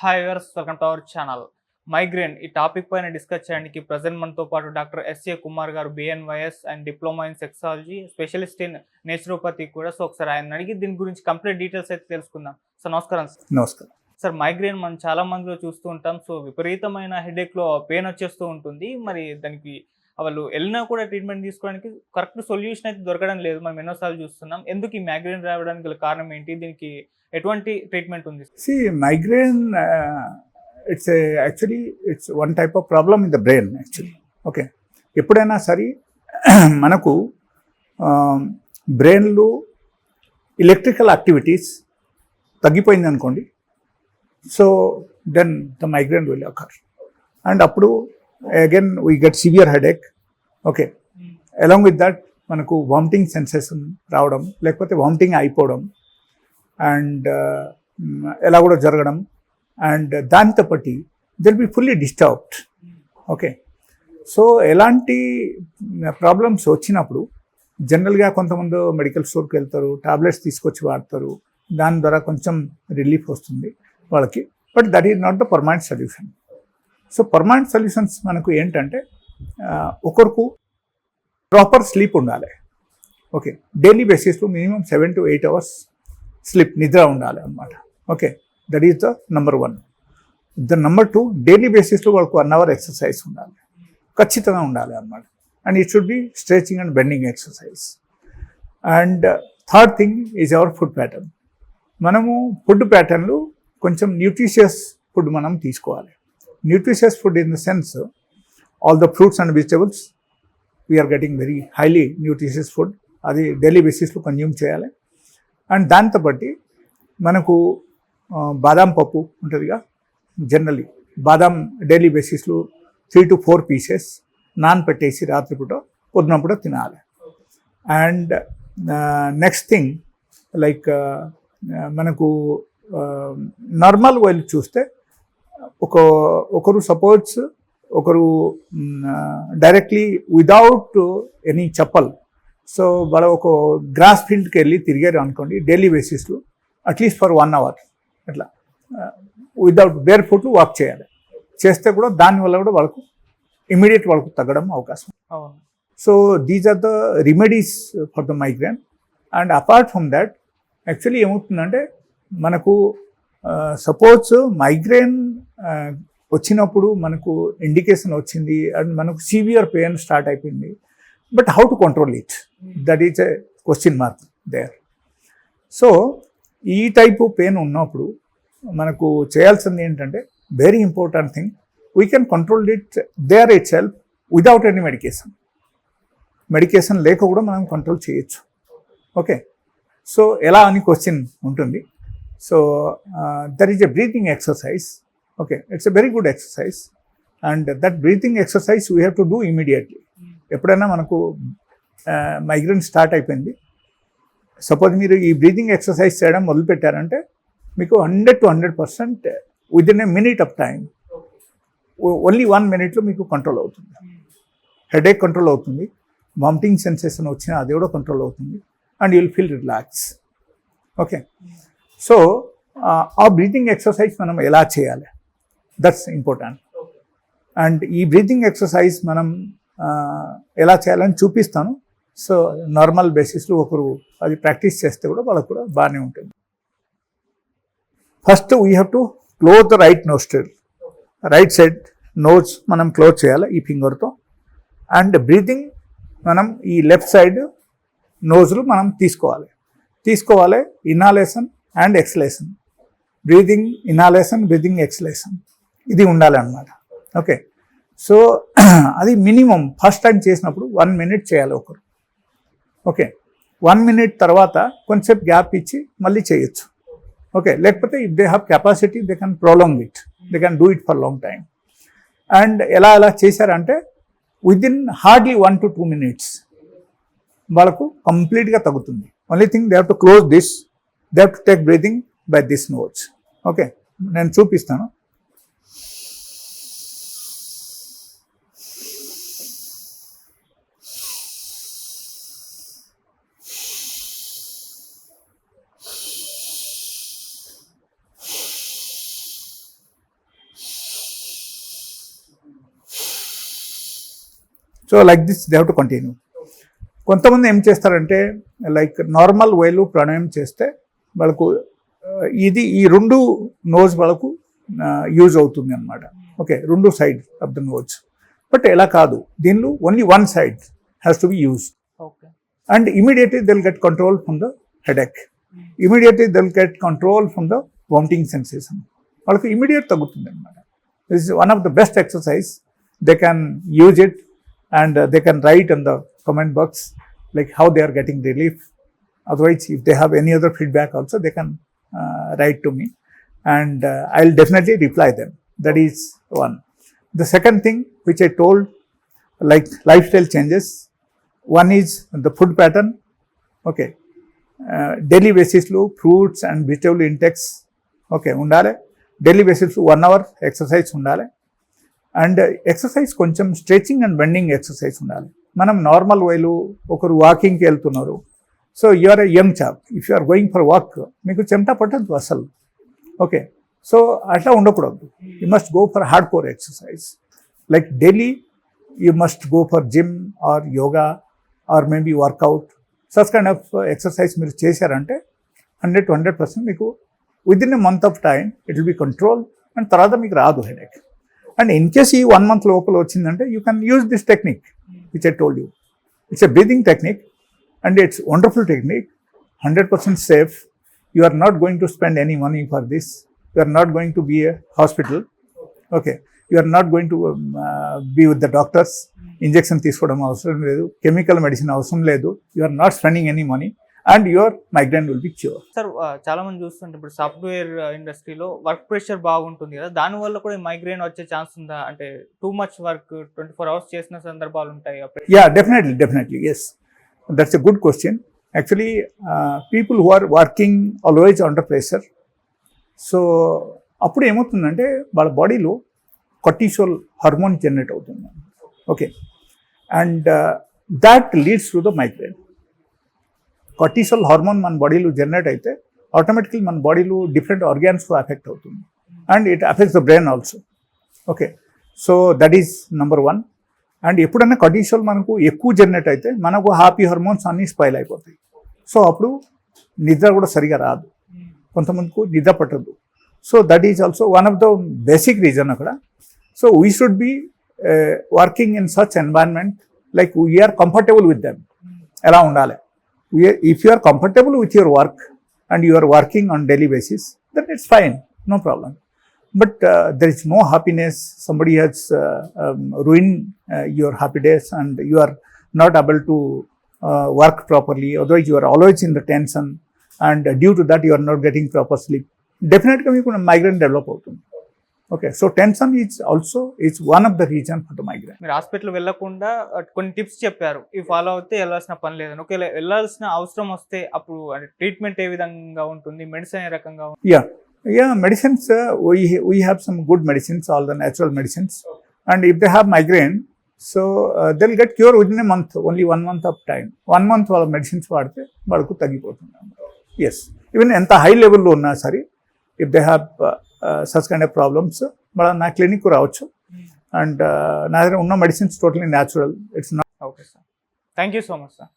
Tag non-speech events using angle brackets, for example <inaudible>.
Hi viewers welcome to our channel migraine ఈ topic పైన discuss చేయడానికి ప్రజెంట్ మనతో పాటు doctor S A Kumar garu BNYS and diploma in sexology specialist in naturopathy కూడా. So ఒకసారి ఆయన అడిగి దీని గురించి కంప్లీట్ డీటెయిల్స్ అయితే తెలుసుకుందాం. సార్ నమస్కారం సార్. నమస్కారం. సార్ మైగ్రేన్ మనం చాలా మందిలో చూస్తూ ఉంటాం. సో విపరీతమైన హెడేక్లో పెయిన్ వచ్చేస్తూ ఉంటుంది. మరి దానికి వాళ్ళు వెళ్ళినా కూడా ట్రీట్మెంట్ తీసుకోవడానికి కరెక్ట్ సొల్యూషన్ అయితే దొరకడం లేదు. మనం ఎన్నోసార్లు చూస్తున్నాం. ఎందుకు ఈ మైగ్రేన్ రావడానికి గల కారణం ఏంటి? దీనికి ఎటువంటి ట్రీట్మెంట్ ఉంది? See migraine it's actually it's one type of problem in the brain actually okay ఎప్పుడైనా సరే <clears throat> మనకు బ్రెయిన్లో ఎలక్ట్రికల్ యాక్టివిటీస్ తగ్గిపోయింది అనుకోండి so then the migraine will occur and అప్పుడు again we get severe headache okay along with that మనకు vomiting sensation రావడం లేకపోతే వామిటింగ్ అయిపోవడం అండ్ uh, ఎలా కూడా జరగడం అండ్ దాంతో పట్టి Dil be fully disturbed okay so ఎలాంటి ప్రాబ్లమ్స్ వచ్చినప్పుడు జనరల్గా కొంతమంది మెడికల్ స్టోర్కి వెళ్తారు టాబ్లెట్స్ తీసుకొచ్చి వాడతారు దాని ద్వారా కొంచెం రిలీఫ్ వస్తుంది వాళ్ళకి. But that is not the permanent solution so permanent solutions మనకు ఏంటంటే ఒకరికు ఒకరికి ప్రాపర్ స్లీప్ ఉండాలి. ఓకే డైలీ బేసిస్లో minimum seven to eight hours sleep నిద్ర ఉండాలి అన్నమాట. Okay that is the number one. The number two daily బేసిస్లో వాళ్ళకు వన్ అవర్ ఎక్సర్సైజ్ ఉండాలి. ఖచ్చితంగా ఉండాలి అన్నమాట. And it should be stretching and bending exercise. And third thing is our food pattern. మనము ఫుడ్ ప్యాటర్న్లు కొంచెం న్యూట్రిషియస్ ఫుడ్ మనం తీసుకోవాలి. Nutritious food in the sense all the fruits and vegetables we're getting very highly nutritious food అది daily బేసిస్లో consume చేయాలి. And దాంతో బట్టి మనకు బాదాం పప్పు ఉంటుందిగా జనరలీ బాదాం డైలీ బేసిస్లో త్రీ టు ఫోర్ పీసెస్ నాన్ పెట్టేసి రాత్రిపూట పొద్దునప్పుడు తినాలి. అండ్ నెక్స్ట్ థింగ్ లైక్ మనకు నార్మల్ ఆయిల్ చూస్తే ఒక ఒకరు సపోజ్ ఒకరు directly without any chappal so వాళ్ళ ఒక గ్రాస్ ఫీల్డ్కి వెళ్ళి తిరిగారు అనుకోండి డైలీ బేసిస్లో at least for one hour అట్లా విదౌట్ బేర్ ఫుట్ వాక్ చేయాలి. చేస్తే కూడా దానివల్ల కూడా వాళ్ళకు ఇమీడియట్ వాళ్ళకు తగ్గడం అవకాశం. So these are the remedies for the migraine and apart from that actually ఏమవుతుందంటే మనకు సపోజ్ మైగ్రేన్ వచ్చినప్పుడు మనకు ఇండికేషన్ వచ్చింది అండ్ మనకు సివియర్ పెయిన్ స్టార్ట్ అయిపోయింది. But how to control it that is a question mark there so ఈ type pain ఉన్నప్పుడు మనకు చేయాల్సింది ఏంటంటే very important thing we can control it there itself without any medication medication లేక కూడా మనం కంట్రోల్ చేయొచ్చు. ఓకే సో ఎలా అని క్వశ్చన్ ఉంటుంది? So that is a breathing exercise okay it's a very good exercise and that breathing exercise we have to do immediately. ఎప్పుడైనా మనకు migraine start అయిపోయింది. సపోజ్ మీరు ఈ బ్రీతింగ్ ఎక్సర్సైజ్ చేయడం మొదలుపెట్టారంటే మీకు hundred to hundred percent within a minute of time only one మినిట్లో మీకు కంట్రోల్ అవుతుంది. హెడేక్ కంట్రోల్ అవుతుంది. వామిటింగ్ సెన్సేషన్ వచ్చినా అది కూడా కంట్రోల్ అవుతుంది. And you'll feel relax okay so ఆ బ్రీతింగ్ ఎక్సర్సైజ్ మనం ఎలా చేయాలి? దట్స్ ఇంపార్టెంట్ అండ్ ఈ బ్రీతింగ్ ఎక్సర్సైజ్ మనం ఎలా చేయాలని చూపిస్తాను. సో నార్మల్ బేసిస్లో ఒకరు అది ప్రాక్టీస్ చేస్తే కూడా వాళ్ళకు కూడా బాగానే ఉంటుంది. First we have to close the right nostril right side notes మనం క్లోజ్ చేయాలి ఈ ఫింగర్తో అండ్ బ్రీతింగ్ మనం ఈ లెఫ్ట్ సైడ్ నోజ్లు మనం తీసుకోవాలి. తీసుకోవాలి inhalation and exhalation breathing inhalation breathing exhalation ఇది ఉండాలి అన్నమాట ఓకే సో అది మినిమం ఫస్ట్ టైం చేసినప్పుడు వన్ మినిట్ చేయాలి ఒకరు. ఓకే వన్ మినిట్ తర్వాత కొంచెం గ్యాప్ ఇచ్చి మళ్ళీ చేయొచ్చు. ఓకే లేకపోతే if they have capacity they can prolong it they can do it for long time and ఎలా ఎలా చేశారంటే within hardly one to two minutes వాళ్ళకు కంప్లీట్గా తగ్గుతుంది. Only thing they have to close this they to take breathing by this notes okay నేను చూపిస్తాను. So like this they have to continue కొంతమంది ఏం చేస్తారంటే లైక్ నార్మల్ వేలు ప్రాణాయామం చేస్తే వాళ్ళకు ఇది ఈ రెండు నోజ్ వాళ్ళకు యూజ్ అవుతుంది అనమాట ఓకే రెండు side of the nose. But ఎలా కాదు దీనిలో only one side has to be use okay. And immediately they'll get control from the headache. Immediately they'll get control from the vomiting sensation. వాళ్ళకి immediate తగ్గుతుంది అనమాట this is one of the best exercise they can use it and they can write in the comment box like how they are getting relief otherwise if they have any other feedback also they can write to me and I will definitely reply them that is one the second thing which I told like lifestyle changes one is the food pattern okay daily బేసిస్లో fruits and vegetable intakes okay ఉండాలి daily basis one hour exercise ఉండాలి and exercise కొంచెం stretching and bending exercise ఉండాలి మనం normal వేలు ఒకరు వాకింగ్కి వెళ్తున్నారు so you're a young chap if you are going for walk మీకు చెమట పట్టద్దు అసలు. ఓకే సో అట్లా ఉండకూడదు. You must go for hardcore exercise like daily you must go for gym or yoga or maybe workout such kind of exercise మీరు చేశారంటే hundred to hundred percent మీకు within a month of time it will be control and తర్వాత మీకు రాదు headache. And in case ఈ one month లోపల వచ్చిందంటే you can use this technique which I told you it's a breathing technique and it's wonderful technique hundred percent safe you are not going to spend any money for this you are not going to be a hospital okay you are not going to be with the doctors injection తీసుకోవడం అవసరం లేదు. Chemical medicine అవసరం లేదు. You are not spending any money and your migraine will be cure sir చాలా మంది చూస్తుంటే ఇప్పుడు software ఇండస్ట్రీలో వర్క్ ప్రెషర్ బాగుంటుంది కదా. దాని వల్ల కూడా మైగ్రేన్ వచ్చే ఛాన్స్ ఉందా? అంటే too much work twenty four hours చేసిన సందర్భాలు ఉంటాయి. Yeah, definitely, definitely, yes. That's a good question. Actually, uh, people who are working always under pressure, so అప్పుడు ఏమవుతుందంటే వాళ్ళ బాడీలో కొట్టిసోల్ హార్మోన్ జనరేట్ అవుతుంది. Okay and that leads to the migraine cortisol hormone మన బాడీలో జనరేట్ అయితే automatically మన బాడీలో డిఫరెంట్ ఆర్గాన్స్కు అఫెక్ట్ అవుతుంది. And it affects the brain also okay so that is number one and ఎప్పుడైనా కొటిసోల్ మనకు ఎక్కువ జనరేట్ అయితే మనకు హ్యాపీ హార్మోన్స్ అన్నీ స్పైల్ అయిపోతాయి. సో అప్పుడు నిద్ర కూడా సరిగా రాదు. కొంతమందికి నిద్ర పట్టదు. So that is also one of the basic reason అక్కడ. So we should be working in such environment like we are comfortable with them ఎలా ఉండాలి? If you are comfortable with your work and you are working on daily basis that it's fine no problem but uh, there is no happiness somebody has uh, um, ruined uh, your happy days and you are not able to uh, work properly otherwise you are always in the tension and uh, due to that you are not getting proper sleep definitely మీకు migraine develop అవుతుంది okay so tension is also is one of the reason for the migraine మీరు hospital వెళ్ళకుండా కొన్ని tips చెప్పారు ఇవి follow అవుతే వెళ్ళాల్సిన పని లేదని ఒకవేళ వెళ్ళాల్సిన అవసరం వస్తే అప్పుడు ట్రీట్మెంట్ ఏ విధంగా ఉంటుంది మెడిసిన్ ఏ రకంగా ఉంటుంది Yeah, yeah. Medicines. Uh, we we have some good medicines, all the natural medicines, and if they have migraine, so uh, they'll get cure within a month. Only one month of time. One month వాళ్ళ medicines వాడితే వాళ్ళకు తగ్గిపోతుంది yes even ఎంత high లెవెల్లో ఉన్నా సరే if they have such kind of problems మన నా క్లినిక్ రావచ్చు అండ్ నా దగ్గర ఉన్న medicines totally natural it's not okay sir thank you so much sir